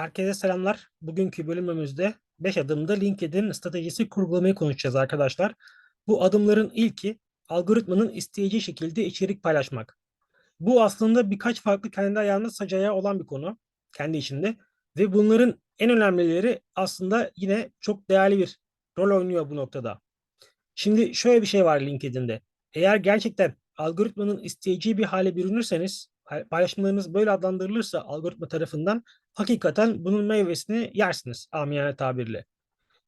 Herkese selamlar. Bugünkü bölümümüzde 5 adımda LinkedIn stratejisi kurgulamayı konuşacağız arkadaşlar. Bu adımların ilki algoritmanın isteyeceği şekilde içerik paylaşmak. Bu aslında birkaç farklı kendi ayağında sac ayağı olan bir konu kendi içinde ve bunların en önemlileri aslında yine çok değerli bir rol oynuyor bu noktada. Şimdi şöyle bir şey var LinkedIn'de. Eğer gerçekten algoritmanın isteyeceği bir hale bürünürseniz, paylaşımlarınız böyle adlandırılırsa algoritma tarafından hakikaten bunun meyvesini yersiniz amiyane tabirle.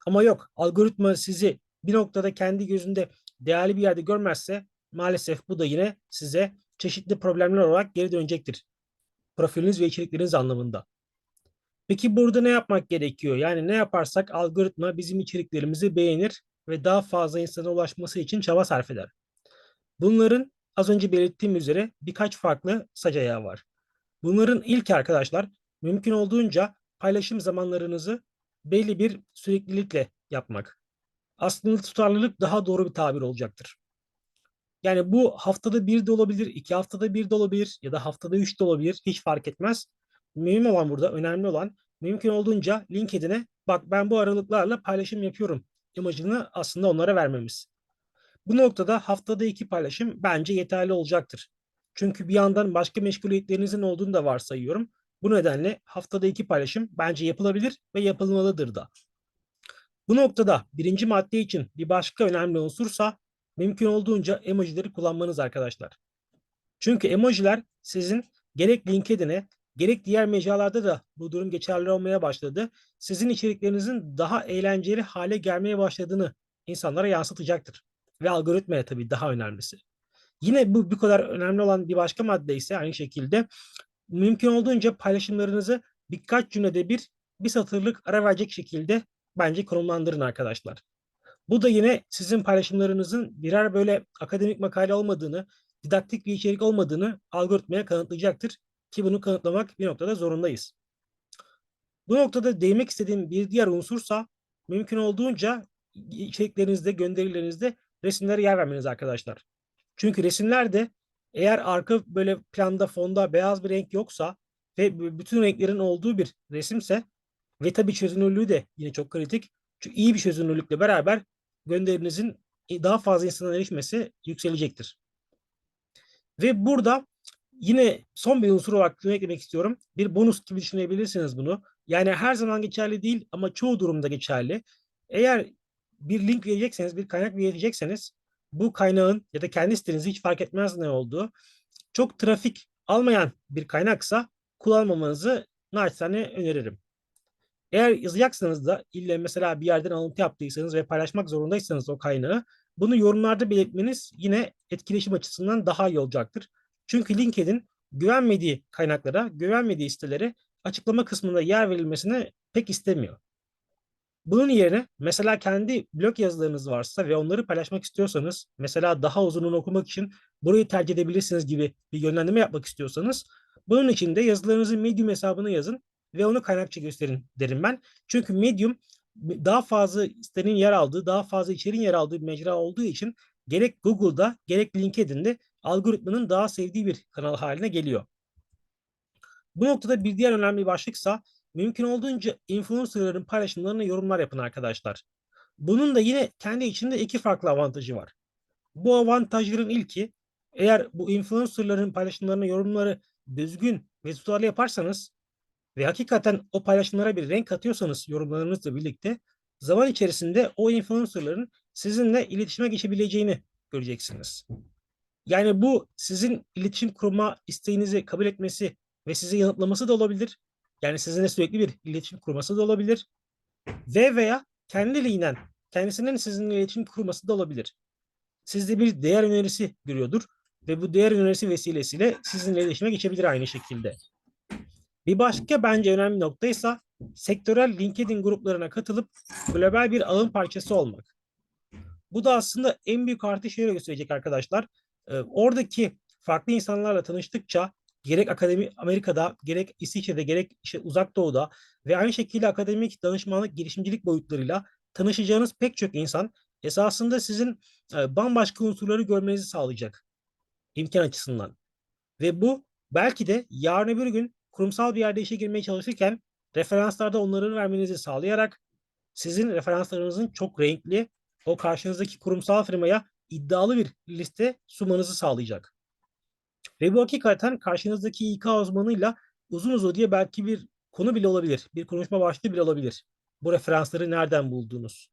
Ama yok algoritma sizi bir noktada kendi gözünde değerli bir yerde görmezse maalesef bu da yine size çeşitli problemler olarak geri dönecektir. Profiliniz ve içerikleriniz anlamında. Peki burada ne yapmak gerekiyor? Yani ne yaparsak algoritma bizim içeriklerimizi beğenir ve daha fazla insana ulaşması için çaba sarf eder. Bunların az önce belirttiğim üzere birkaç farklı sac ayağı var. Bunların ilk arkadaşlar mümkün olduğunca paylaşım zamanlarınızı belli bir süreklilikle yapmak. Aslında tutarlılık daha doğru bir tabir olacaktır. Yani bu haftada bir de olabilir, iki haftada bir de olabilir ya da haftada üç de olabilir. Hiç fark etmez. Mühim olan burada, önemli olan mümkün olduğunca LinkedIn'e bak ben bu aralıklarla paylaşım yapıyorum imajını aslında onlara vermemiz. Bu noktada haftada iki paylaşım bence yeterli olacaktır. Çünkü bir yandan başka meşguliyetlerinizin olduğunu da varsayıyorum. Bu nedenle haftada iki paylaşım bence yapılabilir ve yapılmalıdır da. Bu noktada birinci madde için bir başka önemli unsursa mümkün olduğunca emojileri kullanmanız arkadaşlar. Çünkü emojiler sizin gerek LinkedIn'e gerek diğer mecralarda da bu durum geçerli olmaya başladı. Sizin içeriklerinizin daha eğlenceli hale gelmeye başladığını insanlara yansıtacaktır. Ve algoritmaya tabii daha önemlisi. Yine bu bu kadar önemli olan bir başka madde ise aynı şekilde mümkün olduğunca paylaşımlarınızı birkaç cümlede bir bir satırlık ara verecek şekilde bence konumlandırın arkadaşlar. Bu da yine sizin paylaşımlarınızın birer böyle akademik makale olmadığını, didaktik bir içerik olmadığını algoritmaya kanıtlayacaktır. Ki bunu kanıtlamak bir noktada zorundayız. Bu noktada değinmek istediğim bir diğer unsursa mümkün olduğunca içeriklerinizde, gönderilerinizde resimlere yer vermeniz arkadaşlar. Çünkü resimlerde eğer arka böyle planda fonda beyaz bir renk yoksa ve bütün renklerin olduğu bir resimse ve tabii çözünürlüğü de yine çok kritik. Çünkü iyi bir çözünürlükle beraber gönderinizin daha fazla insana erişmesi yükselecektir. Ve burada yine son bir unsur olarak şunu eklemek istiyorum. Bir bonus gibi düşünebilirsiniz bunu. Yani her zaman geçerli değil ama çoğu durumda geçerli. Eğer bir link verecekseniz, bir kaynak verecekseniz bu kaynağın ya da kendi sitenizi hiç fark etmez ne olduğu çok trafik almayan bir kaynaksa kullanmamanızı naçizane öneririm. Eğer yazacaksanız da ille mesela bir yerden alıntı yaptıysanız ve paylaşmak zorundaysanız o kaynağı bunu yorumlarda belirtmeniz yine etkileşim açısından daha iyi olacaktır. Çünkü LinkedIn güvenmediği kaynaklara, güvenmediği sitelere açıklama kısmında yer verilmesini pek istemiyor. Bunun yerine mesela kendi blog yazılarınız varsa ve onları paylaşmak istiyorsanız, mesela daha uzununu okumak için burayı tercih edebilirsiniz gibi bir yönlendirme yapmak istiyorsanız, bunun için de yazılarınızın Medium hesabını yazın ve onu kaynakça gösterin derim ben. Çünkü Medium daha fazla sitenin yer aldığı, daha fazla içeriğin yer aldığı bir mecra olduğu için gerek Google'da gerek LinkedIn'de algoritmanın daha sevdiği bir kanal haline geliyor. Bu noktada bir diğer önemli başlıksa mümkün olduğunca influencerların paylaşımlarına yorumlar yapın arkadaşlar. Bunun da yine kendi içinde iki farklı avantajı var. Bu avantajların ilki eğer bu influencerların paylaşımlarına yorumları düzgün ve tutarlı yaparsanız ve hakikaten o paylaşımlara bir renk katıyorsanız yorumlarınızla birlikte zaman içerisinde o influencerların sizinle iletişime geçebileceğini göreceksiniz. Yani bu sizin iletişim kurma isteğinizi kabul etmesi ve sizi yanıtlaması da olabilir. Yani sizinle sürekli bir iletişim kurması da olabilir. Ve veya kendiliğinden kendisinin sizinle iletişim kurması da olabilir. Sizde bir değer önerisi görüyordur ve bu değer önerisi vesilesiyle sizinle iletişime geçebilir aynı şekilde. Bir başka bence önemli nokta ise sektörel LinkedIn gruplarına katılıp global bir ağın parçası olmak. Bu da aslında en büyük artı şöyle gösterecek arkadaşlar. Ee, oradaki farklı insanlarla tanıştıkça gerek akademi Amerika'da, gerek İsviçre'de, gerek işte uzak doğuda ve aynı şekilde akademik danışmanlık, girişimcilik boyutlarıyla tanışacağınız pek çok insan esasında sizin e, bambaşka unsurları görmenizi sağlayacak imkan açısından. Ve bu belki de yarın öbür gün kurumsal bir yerde işe girmeye çalışırken referanslarda onları vermenizi sağlayarak sizin referanslarınızın çok renkli, o karşınızdaki kurumsal firmaya iddialı bir liste sunmanızı sağlayacak. Ve bu hakikaten karşınızdaki İK uzmanıyla uzun uzadıya belki bir konu bile olabilir. Bir konuşma başlığı bile olabilir. Bu referansları nereden buldunuz?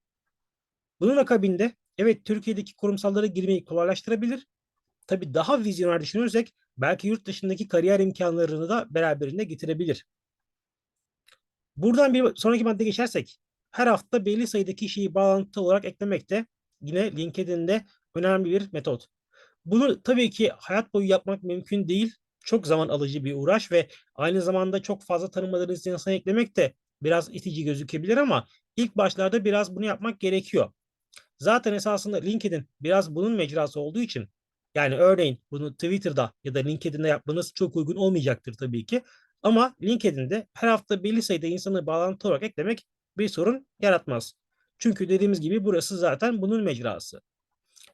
Bunun akabinde evet Türkiye'deki kurumsallara girmeyi kolaylaştırabilir. Tabii daha vizyoner düşünürsek belki yurt dışındaki kariyer imkanlarını da beraberinde getirebilir. Buradan bir sonraki madde geçersek her hafta belli sayıdaki kişiyi bağlantı olarak eklemek de yine LinkedIn'de önemli bir metot. Bunu tabii ki hayat boyu yapmak mümkün değil. Çok zaman alıcı bir uğraş ve aynı zamanda çok fazla tanımadığınız insanı eklemek de biraz itici gözükebilir ama ilk başlarda biraz bunu yapmak gerekiyor. Zaten esasında LinkedIn biraz bunun mecrası olduğu için yani örneğin bunu Twitter'da ya da LinkedIn'de yapmanız çok uygun olmayacaktır tabii ki. Ama LinkedIn'de her hafta belli sayıda insanı bağlantı olarak eklemek bir sorun yaratmaz. Çünkü dediğimiz gibi burası zaten bunun mecrası.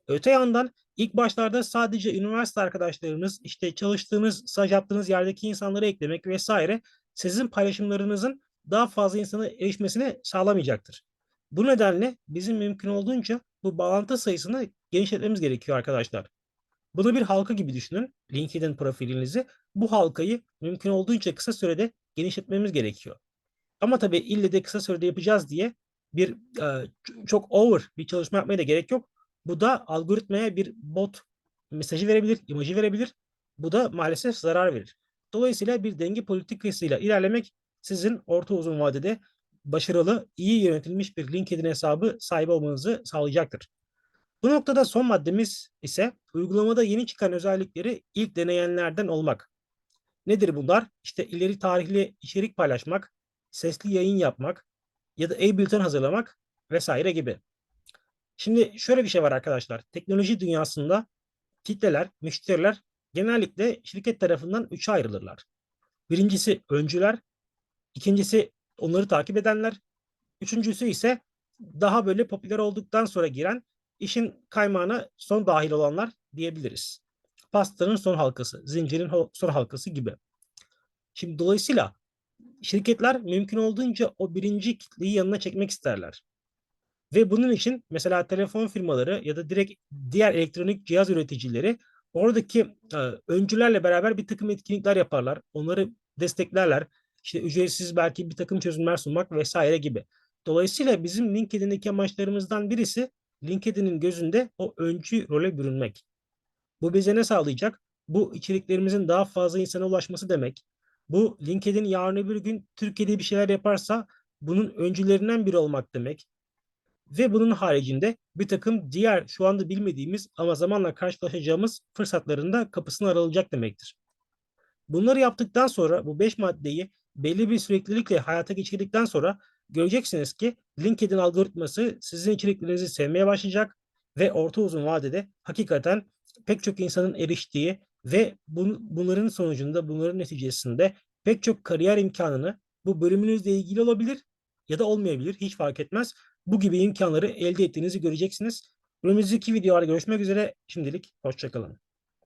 Öte yandan ilk başlarda sadece üniversite arkadaşlarınız, işte çalıştığınız, staj yaptığınız yerdeki insanları eklemek vesaire sizin paylaşımlarınızın daha fazla insana erişmesini sağlamayacaktır. Bu nedenle bizim mümkün olduğunca bu bağlantı sayısını genişletmemiz gerekiyor arkadaşlar. Bunu bir halka gibi düşünün. LinkedIn profilinizi. Bu halkayı mümkün olduğunca kısa sürede genişletmemiz gerekiyor. Ama tabii ille de kısa sürede yapacağız diye bir e, çok over bir çalışma yapmaya da gerek yok. Bu da algoritmaya bir bot mesajı verebilir, imajı verebilir. Bu da maalesef zarar verir. Dolayısıyla bir denge politikasıyla ilerlemek sizin orta uzun vadede başarılı, iyi yönetilmiş bir LinkedIn hesabı sahibi olmanızı sağlayacaktır. Bu noktada son maddemiz ise uygulamada yeni çıkan özellikleri ilk deneyenlerden olmak. Nedir bunlar? İşte ileri tarihli içerik paylaşmak, sesli yayın yapmak ya da e-bülten hazırlamak vesaire gibi. Şimdi şöyle bir şey var arkadaşlar. Teknoloji dünyasında kitleler, müşteriler genellikle şirket tarafından üçe ayrılırlar. Birincisi öncüler, ikincisi onları takip edenler, üçüncüsü ise daha böyle popüler olduktan sonra giren işin kaymağına son dahil olanlar diyebiliriz. Pastanın son halkası, zincirin son halkası gibi. Şimdi dolayısıyla şirketler mümkün olduğunca o birinci kitleyi yanına çekmek isterler. Ve bunun için mesela telefon firmaları ya da direkt diğer elektronik cihaz üreticileri oradaki e, öncülerle beraber bir takım etkinlikler yaparlar. Onları desteklerler. İşte ücretsiz belki bir takım çözümler sunmak vesaire gibi. Dolayısıyla bizim LinkedIn'deki amaçlarımızdan birisi LinkedIn'in gözünde o öncü role bürünmek. Bu bize ne sağlayacak? Bu içeriklerimizin daha fazla insana ulaşması demek. Bu LinkedIn yarın öbür gün Türkiye'de bir şeyler yaparsa bunun öncülerinden biri olmak demek. Ve bunun haricinde bir takım diğer şu anda bilmediğimiz ama zamanla karşılaşacağımız fırsatların da kapısını aralacak demektir. Bunları yaptıktan sonra bu beş maddeyi belli bir süreklilikle hayata geçirdikten sonra göreceksiniz ki LinkedIn algoritması sizin içeriklerinizi sevmeye başlayacak ve orta uzun vadede hakikaten pek çok insanın eriştiği ve bun, bunların sonucunda bunların neticesinde pek çok kariyer imkanını bu bölümünüzle ilgili olabilir ya da olmayabilir hiç fark etmez. Bu gibi imkanları elde ettiğinizi göreceksiniz. Önümüzdeki videolarda görüşmek üzere. Şimdilik hoşçakalın.